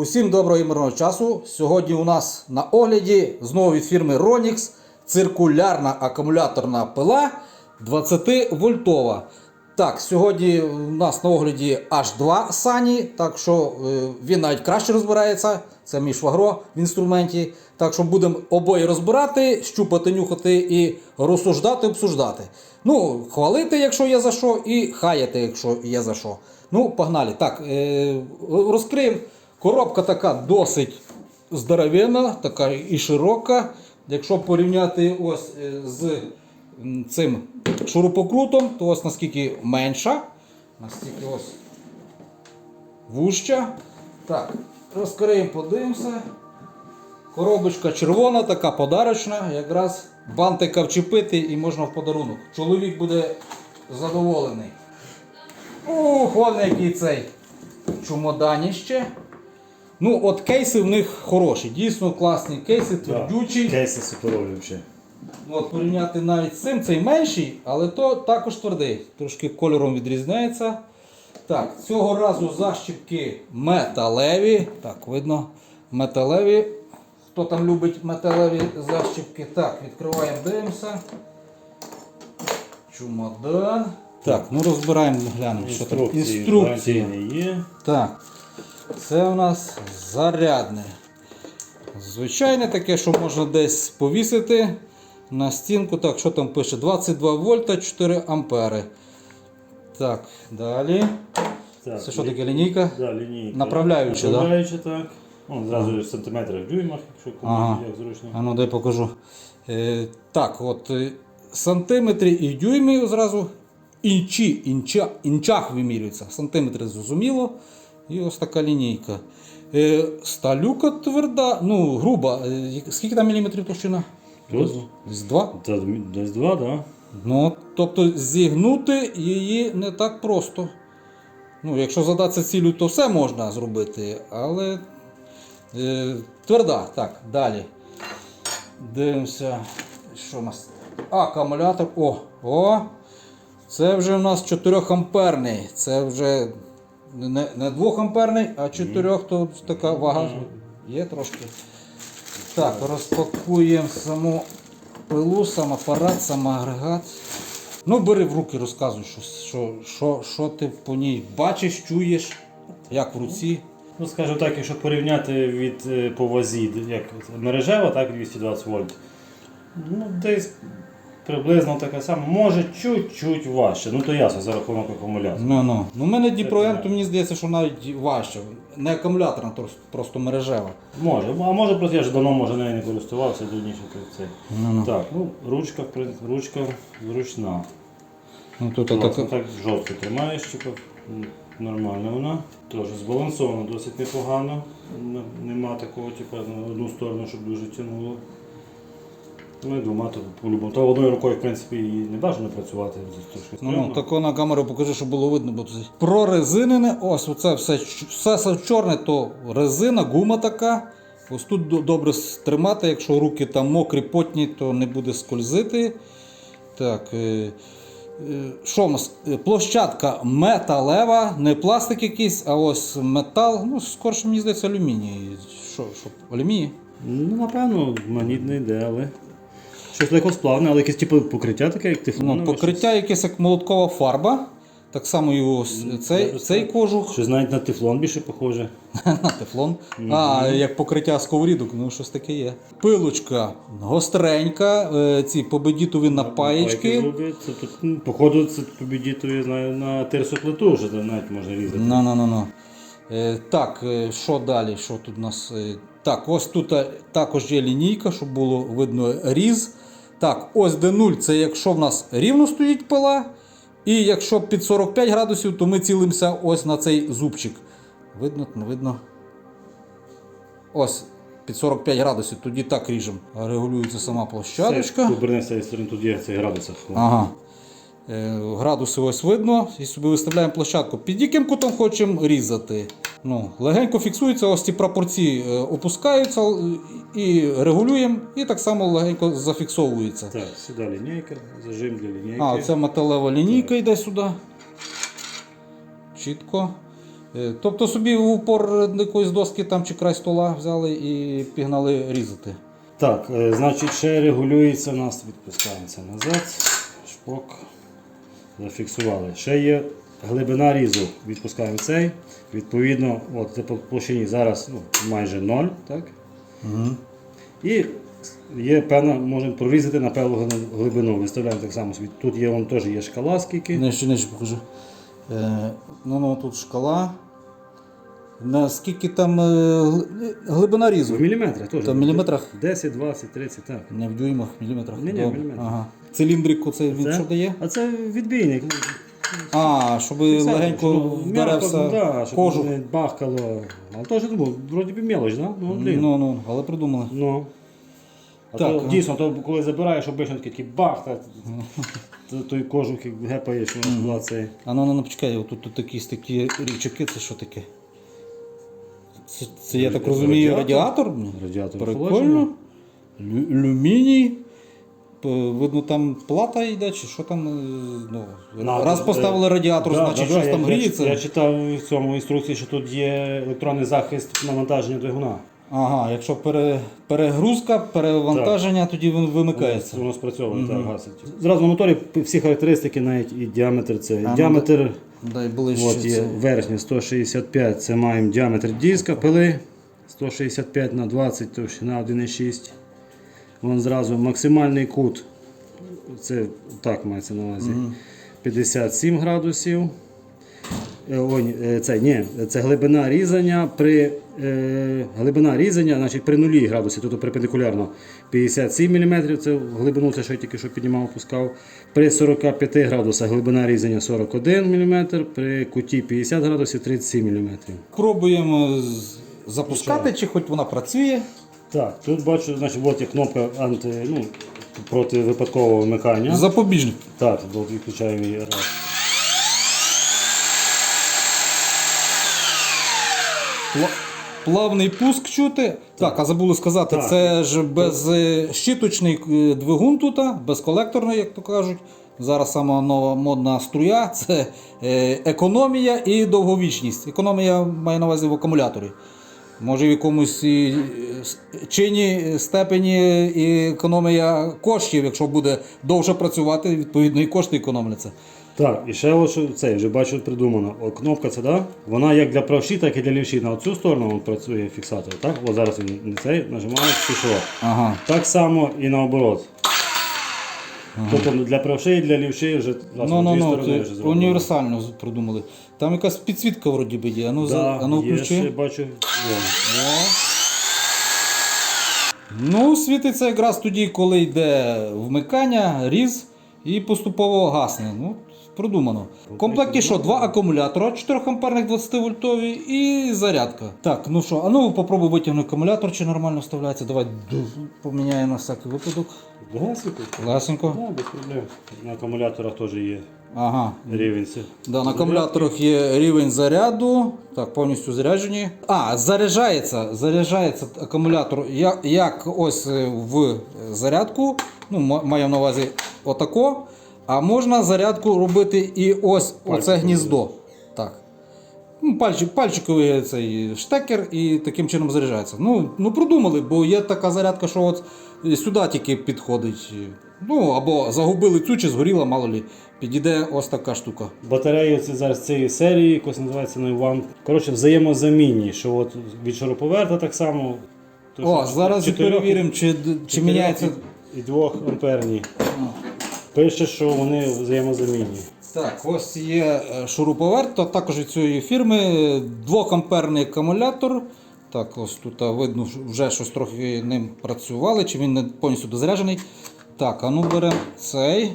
Усім доброго і мирного часу. Сьогодні у нас на огляді знову від фірми Ronix циркулярна акумуляторна пила 20 вольтова. Так, сьогодні у нас на огляді аж два сані, так що е, він навіть краще розбирається. Це мій швагро в інструменті. Так що будемо обоє розбирати, щупати, нюхати і розсуждати, обсуждати. Ну, хвалити, якщо є за що, і хаяти, якщо є за що. Ну, погнали. Так, е, розкриємо. Коробка така досить здоровенна, така і широка. Якщо порівняти ось е, з цим шурупокрутом, то ось наскільки менша, наскільки ось вужча. Так, розкриємо, подивимося. Коробочка червона, така подарочна, якраз бантика вчепити і можна в подарунок. Чоловік буде задоволений. Ух, вон який цей чумоданіще. Ну, от кейси в них хороші, дійсно класні кейси, твердючі. Кейси суперові взагалі. Ну, От порівняти навіть з цим, цей менший, але то також твердий. Трошки кольором відрізняється. Так, цього разу защіпки металеві. Так, видно, металеві. Хто там любить металеві защіпки? Так, відкриваємо, дивимося. Чумодан. Так, ну розбираємо, глянемо, що там. Інструкції. є. Так, це у нас зарядне. Звичайне таке, що можна десь повісити на стінку. Так, що там пише? 22 вольта 4 ампери. Так, далі. Так, Це що таке лінійка? Да, лінійка. Направляюча, да? Направляюча, так. Ну, зразу в сантиметрах, в дюймах, якщо кому Ага. як зручно. А ну дай покажу. Е, так, от е, сантиметри і дюйми зразу інчі, інча, інчах вимірюються. Сантиметри зрозуміло. І ось така лінійка. Е, сталюка тверда, ну, груба. Е, скільки там міліметрів товщина? Тут? Десь два. Десь два, так. Да? Ну, тобто зігнути її не так просто. Ну, якщо задатися цілю, то все можна зробити, але е, тверда. Так, далі. Дивимося, що у нас. Акумулятор. О! О! Це вже у нас 4 амперний. Це вже не, не 2 амперний, а 4, то така вага є трошки. Так, розпакуємо саму пилу, сам апарат, сам агрегат. Ну, бери в руки, розказуй, що, що, що, що ти по ній бачиш, чуєш, як в руці. Ну, скажу так, якщо порівняти від е, по вазі, як мережева, так 220 вольт. Ну, десь приблизно така сама. Може чуть-чуть важче. Ну то ясно, за рахунок акумулятора. Ну, ну. ну, у мене Діпром, то мені здається, що навіть важче. Не акумуляторна, то просто мережева. Може, а може просто я ж давно може нею не користувався, давніше то це. Ну, ну. Так, ну ручка, в принципі, ручка зручна. Ну, тут Власне, така. так жорстко тримаєш, типу, нормально вона. Теж збалансовано досить непогано. Нема такого, типу, на одну сторону, щоб дуже тягнуло. Ну і двома то по-любому. То одною рукою, в принципі, і не бажано працювати. Ну, ну, тако на камеру покажи, щоб було видно. Бо тут прорезинене, ось оце все, все, все чорне, то резина, гума така. Ось тут добре тримати, якщо руки там мокрі, потні, то не буде скользити. Так. е, е, Що в нас? Е, Площадка металева, не пластик якийсь, а ось метал. Ну, скорше, мені здається, алюміній. Що, що алюміній? Ну, напевно, манітне йде, але. Щось легкосплавне, але якесь типу покриття таке, як тефлонове. Ну, покриття якесь як молоткова фарба. Так само і ось цей, цей кожух. Щось навіть на тефлон більше похоже. На тефлон. А, як покриття сковорідок, ну щось таке є. Пилочка гостренька, е, ці победітові напаєчки. зробити. Це тут, ну, походу, це побідіту, я знаю, на терсоплиту вже навіть можна різати. Ну, ну, ну, ну. Е, так, е, що далі? Що тут у нас? Е, так, ось тут е, також є лінійка, щоб було видно різ. Так, ось де 0 це якщо в нас рівно стоїть пила. І якщо під 45 градусів, то ми цілимося ось на цей зубчик. Видно, не видно. Ось під 45 градусів, тоді так ріжемо. Регулюється сама площадочка. Обернеться, тут є цей градусах. Ага. Е, Градуси ось видно. І собі виставляємо площадку. Під яким кутом хочемо різати. Ну, легенько фіксується, ось ці пропорції е, опускаються е, і регулюємо, і так само легенько зафіксовується. Так, сюди лінійка, зажим для лінійки. А, оця металева лінійка йде сюди. Чітко. Тобто собі в упор якоїсь доски там чи край стола взяли і пігнали різати. Так, значить, ще регулюється у нас, відпускається назад. Шпок. Зафіксували. Ще є глибина різу. Відпускаємо цей. Відповідно, от по площині зараз ну, майже 0. Так? І є певна, можемо прорізати на певну глибину. Виставляємо так само собі. Тут є вон теж є шкала скільки. Нижче, нижче покажу. Е, ну, ну, тут шкала. Наскільки там е, глибина різу? В міліметрах теж. Та в міліметрах? 10, 20, 30, так. Не в дюймах, в міліметрах. Ні, ні, в Добре. міліметрах. Ага. Циліндрик оцей він Це- що дає? А це відбійник. А, щоб Фіксатор, легенько щоб вдарився м'яко, да, щоб кожух. не бахкало. Але теж думав, вроді би мелоч, да? Ну, блін. Ну, ну, але придумали. Ну. А Так, то, ага. дійсно, то коли забираєш, обично такий бах, та, то, той кожух як гепаєш, воно була цей. А ну, ну, ну почекай, отут тут якісь такі рівчаки, це що таке? Це, це я так розумію, Радіатор? радіатор? Радіатор Прикольно. охолодження. Лю- Алюміній. П- Видно, там плата йде, чи що там. е, Ну, На, раз е, поставили радіатор, Да, значить да, да, щось там я, гріється. Я, я читав в цьому інструкції, що тут є електронний захист навантаження двигуна. Ага, якщо пере, перегрузка, перевантаження, тоді він вимикається. Воно спрацьовує, так, гасить. Зразу на моторі всі характеристики, навіть і діаметр це. ну, діаметр Дай ближче. От є це. верхня 165, це маємо діаметр диска пили 165 на 20, товщина 1,6. Вон зразу максимальний кут, це так мається на увазі, 57 градусів. Е, Ой, е, це, ні, це глибина різання при е, глибина різання, значить при нулі градусі, тобто перпендикулярно 57 мм, це глибину, це що я тільки що піднімав, опускав. При 45 градусах глибина різання 41 мм, при куті 50 градусів 37 мм. Пробуємо запускати, чи хоч вона працює. Так, тут бачу, значить, от є кнопка анти, ну, проти випадкового вмикання. Запобіжник. Так, от відключаємо її раз. Пла- Плавний пуск чути. Так, а забули сказати, Так. це ж без е, щиточний е, двигун тут, а, безколекторний, як то кажуть. Зараз сама нова модна струя це е, економія і довговічність. Економія має на увазі в акумуляторі. Може, в якомусь і, е, чині степені і економія коштів, якщо буде довше працювати, відповідно і кошти економляться. Так, і ще ось це, вже бачу придумано. О, кнопка ця, да? вона як для правші, так і для лівші. На цю сторону він працює фіксатор. Так? О, зараз він не цей нажимає, пішло. Ага. Так само і наоборот. Тобто для правшей, і для лівшей вже власне, Ну, ну, дві ну, сторони це вже зроблено. універсально продумали. Там якась підсвітка вроді би є. А ну, за, Да, ну є, включи. ще бачу. Ну, світиться якраз тоді, коли йде вмикання, різ і поступово гасне. Ну, продумано. В комплекті що? Два акумулятора 4 амперних 20 вольтові і зарядка. Так, ну що, а ну попробуй витягнути акумулятор, чи нормально вставляється. Давай поміняємо на всякий випадок. Легесенько? Лесенько. Да, без проблем. На акумуляторах теж є Ага. рівень. Да, на акумуляторах є рівень заряду. Так, повністю заряджені. А, заряджається, заряджається акумулятор як, як ось е, в зарядку. Ну, маю на увазі отако. А можна зарядку робити і ось оце гніздо. Так. Ну, пальчик, пальчиковий цей штекер і таким чином заряджається. Ну, ну продумали, бо є така зарядка, що от сюди тільки підходить. Ну, або загубили цю чи згоріла, мало лі. Підійде ось така штука. Батареї це зараз цієї серії, якось називається ну, One. Коротше, взаємозамінні, що от від шуруповерта так само. То, О, що зараз перевіримо, чи, чи міняється. І, і двох амперні. Пише, що вони взаємозамінні. Так, ось є е, шуруповерт, то також від цієї фірми. Двохамперний акумулятор. Так, ось тут видно, вже щось трохи ним працювали, чи він не повністю дозаряджений. Так, а ну беремо цей.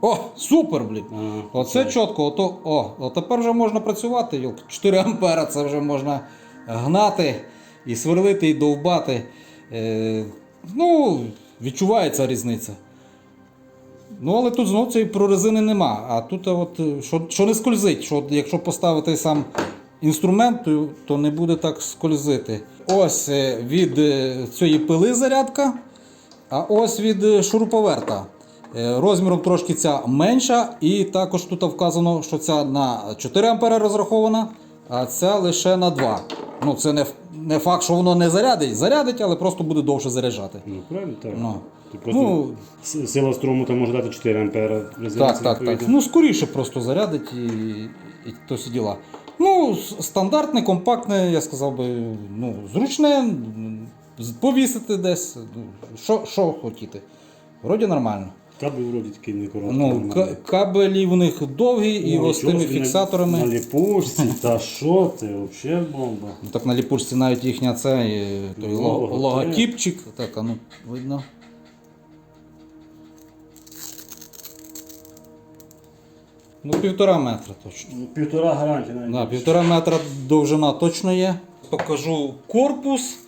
О, супер, блін! Оце чітко, ото, о, от тепер вже можна працювати. йолки. 4 ампера це вже можна гнати і сверлити, і довбати. Е, ну, відчувається різниця. Ну, але тут знов цієї прорезини нема. А тут, от, е, що, що не скользить, що якщо поставити сам інструмент, то, не буде так скользити. Ось е, від е, цієї пили зарядка, а ось від шуруповерта. Розміром трошки ця менша, і також тут вказано, що ця на 4 А розрахована, а ця лише на 2. Ну, це не, не факт, що воно не зарядить. Зарядить, але просто буде довше заряджати. Ну, правильно, так. Ну. Ти просто Ну, с- сила струму там може дати 4 ампера. Так, так, так. відповідно. Ну, скоріше просто зарядить і, і то всі діла. Ну, с- стандартне, компактне, я сказав би, ну, зручне, м, з- повісити десь. ну, Що, що хотіти. Вроді нормально. Кабель вроді такий не короткий. Ну, нормальний. к- кабелі в них довгі і ось з тими фіксаторами. На ліпучці, та що ти, взагалі бомба. Ну, так на ліпучці навіть їхня це, е, той ло- логотип. логотипчик. Так, а ну, видно. Ну, півтора метра точно. Ну, Півтора гарантія навіть. Да, півтора метра довжина точно є. Покажу корпус.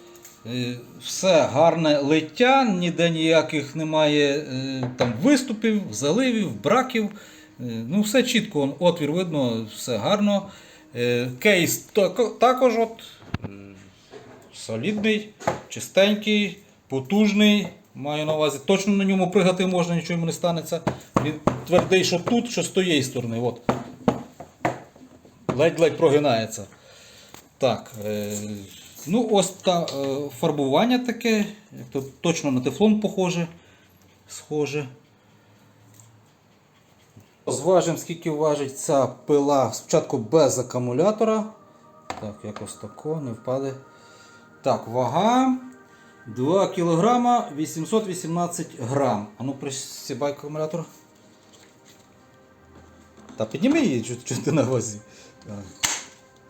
Е, Все гарне лиття, ніде ніяких немає е, там виступів, заливів, браків. Е, Ну, все чітко, отвір видно, все гарно. Кейс також от, солідний, чистенький, потужний. Маю на увазі, точно на ньому пригати можна, нічого йому не станеться. Він твердий, що тут, що з тієї сторони. От ледь-ледь прогинається. Так. Е, ну, ось та е, фарбування таке. як то точно на тефлон похоже. Схоже. Зважимо, скільки важить ця пила спочатку без акумулятора. Так, якось тако, не впаде. Так, вага 2 кг 818 грам. А ну присібай акумулятор. Та підніми її, чого ти на возі.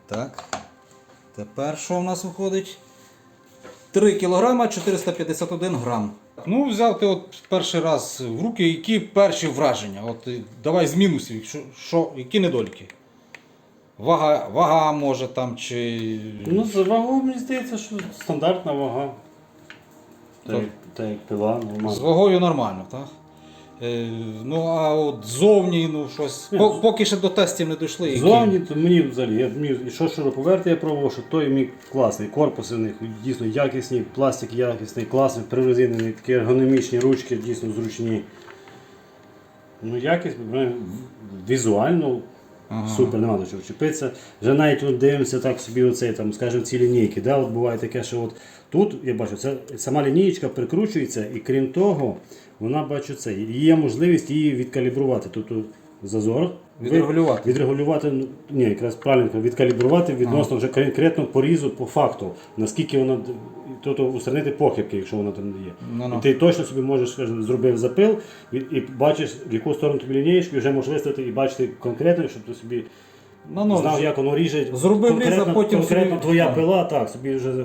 Так. Тепер що в нас виходить? 3 кг 451 грам. Ну, взяв ти от перший раз в руки, які перші враження. От давай з мінусів, що, що, які недоліки. Вага, вага може там чи. Ну, за вагу, мені здається, що стандартна вага. Та та як пила, З вагою нормально, так? Е, ну, а от зовні, ну щось. По- поки ще до тестів не дійшли. які- Зовні, то мені взагалі, я, мені, і що шуруповерти я пробував, що той мій класний, корпуси в них дійсно якісні, пластик якісний, класний, прорезинені, такі ергономічні ручки, дійсно зручні. Ну, якість, ну, візуально супер, нема до чого вчепитися. Вже навіть от дивимося так собі, оцей, там, скажімо, ці лінійки. Да? От буває таке, що от тут я бачу, це сама лінієчка прикручується, і крім того, вона бачу це. Є можливість її відкалібрувати. Тобто зазор. Відрегулювати. Відрегулювати, ну, ні, якраз правильно, відкалібрувати відносно вже конкретно порізу по факту, наскільки вона, тобто устранити похибки, якщо вона там є. Ну-ну. І ти точно собі можеш, скажімо, зробив запил і, і бачиш, в яку сторону тобі лінієчки, вже можеш виставити і бачити конкретно, щоб ти собі Ну, ну, знав, як воно ріже. Зробив різ, а потім конкретно собі- твоя пила, так, собі вже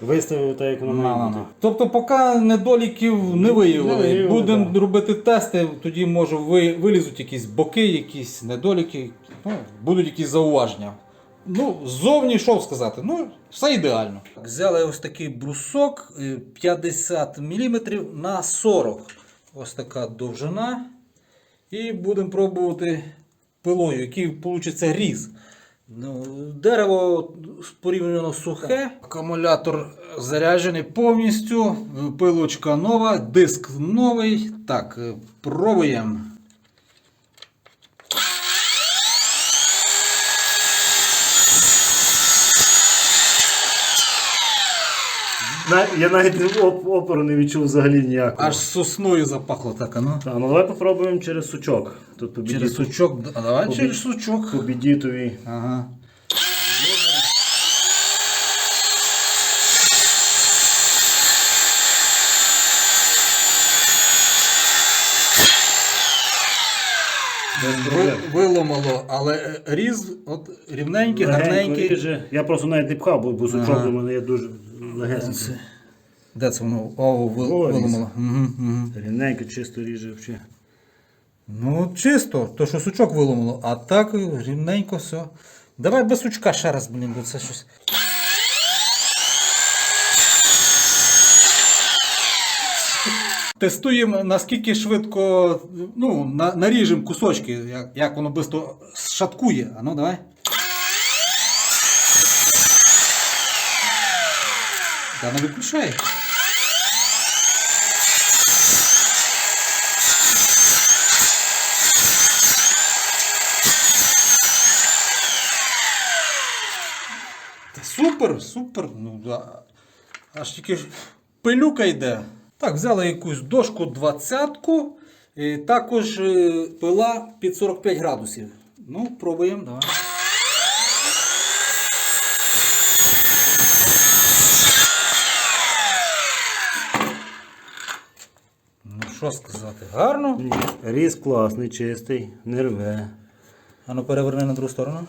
виставив так, як воно має бути. Тобто, поки недоліків не виявили, Не виявили, будемо да. робити тести, тоді може вилізуть якісь боки, якісь недоліки, ну, будуть якісь зауваження. Ну, ззовні що сказати, ну, все ідеально. Взяли ось такий брусок е, 50 мм на 40. Ось така довжина. І будемо пробувати пилою, який вийде різ. Ну, дерево порівняно сухе, акумулятор заряджений повністю, пилочка нова, диск новий. Так, е, Я навіть опору не відчув взагалі ніякого. Аж сосною запахло так, а ну. Так, ну давай попробуємо через сучок. Тут по Через сучок. А давай через сучок. по бідітові. Ага. Ви- Виломало, але е, різ от рівненький, Легенько гарненький. ріже. Я просто навіть не пхав, бо, бо сучок Ага. у мене є дуже легесенький. Це- Де це воно? О, ви- О, різ. виломало. Рівненько, чисто ріже взагалі. Ну, чисто, то що сучок виломало, а так рівненько все. Давай без сучка ще раз, блін, бо це щось. Тестуємо наскільки швидко ну, наріжемо кусочки, як як воно швидко шаткує. А ну давай. Да не виключай. Супер, супер. Ну, да. Аж тільки пилюка йде. Так, взяли якусь дошку двадцятку. І також е, пила під 45 градусів. Ну, пробуємо, давай. Ну, що сказати, гарно. Різ класний, чистий, не рве. А ну переверни на другу сторону.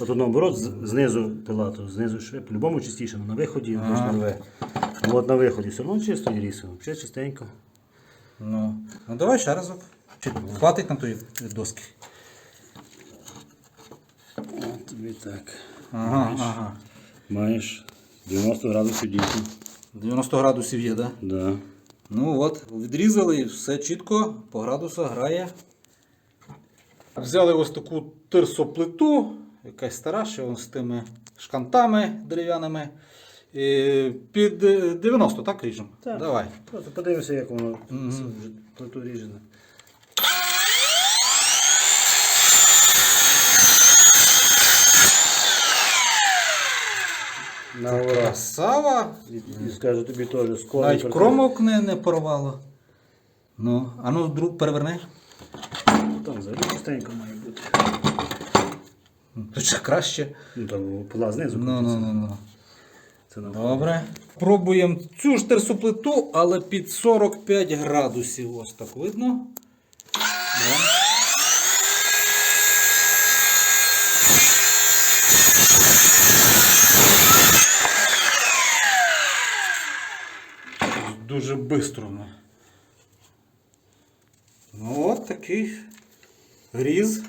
От наоборот, знизу пила, то знизу ще по-любому чистіше, але на виході не рве. От на виході все одно чисто і різ, взагалі чистенько. Ну, ну давай ще разок. Чи хватить на тої доски? От тобі так. Ага, ага. Маєш 90 градусів дійсно. 90 градусів є, так? Да? Да. Ну от, відрізали все чітко, по градусах грає. Взяли ось таку тирсоплиту, якась стара, ще з тими шкантами дерев'яними. Під е, 90, так ріжемо? Так. Давай. Просто подивимося, як воно плиту ріжене. На ура. Красава. І, і скажу тобі теж, скоро. Навіть кромок не, не порвало. Ну, а ну друг переверни. Там взагалі чистенько має бути. Тут ще краще. Ну там пила знизу. Ну, ну, ну, ну. Це на Добре. Пробуємо цю ж терсоплиту, але під 45 градусів. Ось так видно. Да. Дуже швидко. Ну. ну от такий різ.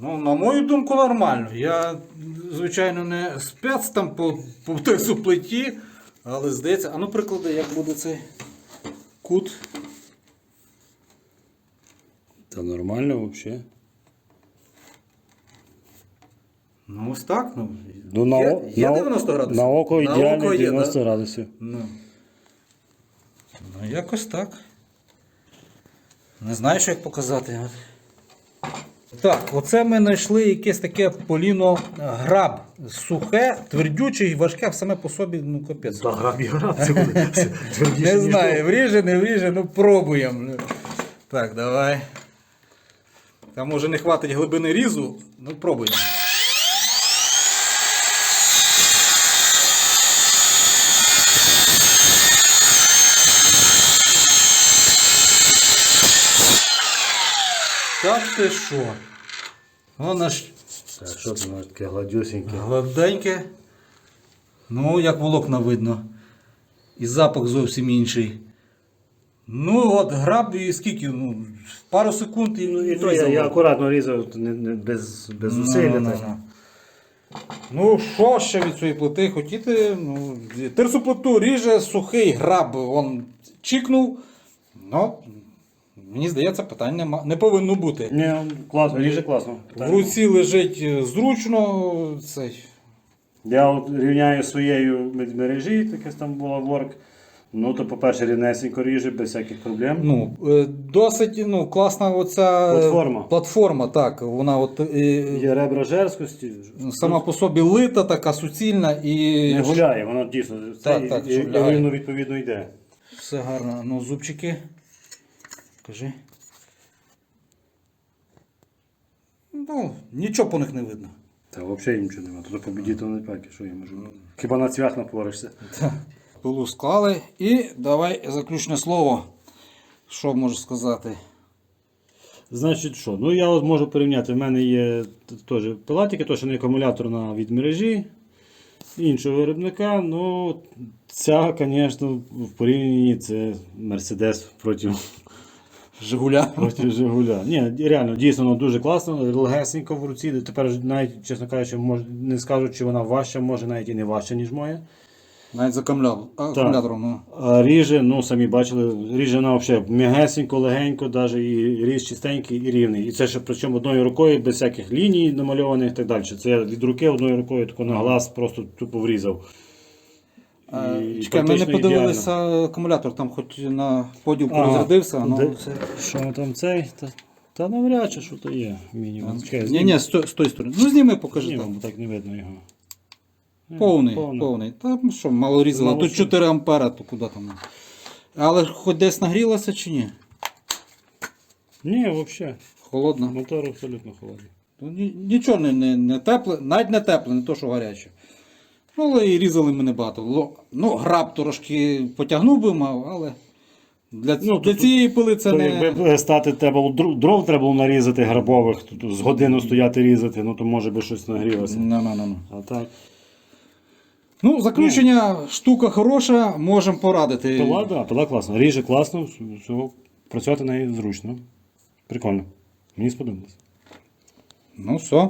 Ну, на мою думку, нормально. Я, звичайно, не спец там по, по терсоплиті, але здається, а ну приклади, як буде цей кут. Та нормально взагалі. Ну, ось так. Ну, Ну, на, є, о- є на, 90 градусів. На око ідеально є, 90 да? градусів. Ну. ну, якось так. Не знаю, що як показати. Так, оце ми знайшли якесь таке поліно граб. Сухе, твердюче і важке саме по собі, ну капець. Да, граб і граб, це буде твердіше, Не знаю, вріже, не вріже, ну пробуємо. Так, давай. Там може не хватить глибини різу, ну пробуємо. Так ти що? Воно ж Так, що це воно таке гладюсіньке. гладеньке. Ну, як волокна видно. І запах зовсім інший. Ну, от граб і скільки? Ну, пару секунд і, Ну і то я, я акуратно різав, не, не, без, без Ну, зусилля. ну, ну, так. ну. Ну, що ще від цієї плити хотіти? Ну, терсу плиту ріже сухий граб, он чікнув. Ну, мені здається, питань нема. Не повинно бути. Ні, класно, ріже класно. В руці лежить е, зручно. Цей. Я от рівняю своєю мережі, таке там була ворк. Ну, то, по-перше, рівнесенько ріже, без всяких проблем. Ну, е, досить ну, класна оця е, Платформа. платформа, так. Вона от, е, Є ребра жерсткості. сама по собі лита, така суцільна і Не гуляє, воно дійсно Так, так, і, і відповідно йде. все гарно. Ну, зубчики. Кажи. Ну, нічого по них не видно. Та взагалі нічого немає. Тут побідіти не пеки, що я можу. Хіба на цвях напоришся? Пилу склали. І давай заключне слово. Що можеш сказати? Значить що? Ну я от можу порівняти. В мене є теж пилатики, то що не акумуляторна від мережі іншого виробника. Ну, ця, звісно, в порівнянні це Мерседес проти, Жигуля. проти Жигуля. Ні, реально, дійсно воно дуже класно, легесенько в руці. Тепер навіть, чесно кажучи, мож, не скажу, чи вона важча, може навіть і не важча, ніж моя. Навіть з акумулятором. Ну. А ріже, ну самі бачили, ріже вона взагалі м'ягесенько, легенько, навіть і різ чистенький і рівний. І це ще причому одною рукою, без всяких ліній намальованих і так далі. Це я від руки одною рукою тако на глаз просто тупо врізав. А, І Чекай, ми не практично подивилися акумулятор, там хоч на поділ Ага. розрядився, ну Де- це Що там цей? Та... Та навряд чи що то є мінімум. Чекай, Ні, ні, з, то- з тої сторони. Ну зніми, покажи там. так не видно його. Ні, Повний, повний. Та ну що, мало різало. Мало Тут що. 4 ампера, то куди там. Але хоч десь нагрілося чи ні? Ні, взагалі. Холодно. Мотор абсолютно холодний. Ну, ні- Нічого не, не, не тепле, навіть не тепле, не то, що гаряче. Ну, але і різали ми небагато. Ло- Ну, граб трошки потягнув би мав, але для, Ну, для то- цієї пили це То не. якби стати треба було дров, треба було нарізати грабових, з годину стояти різати, ну то може би щось нагрілося. Ну, ну, ну, ну. А так. ну, заключення штука хороша, можемо порадити. Пила, да, пила класна. Ріже класно, всього. Працювати нею зручно. Прикольно. Мені сподобалось. Ну, все.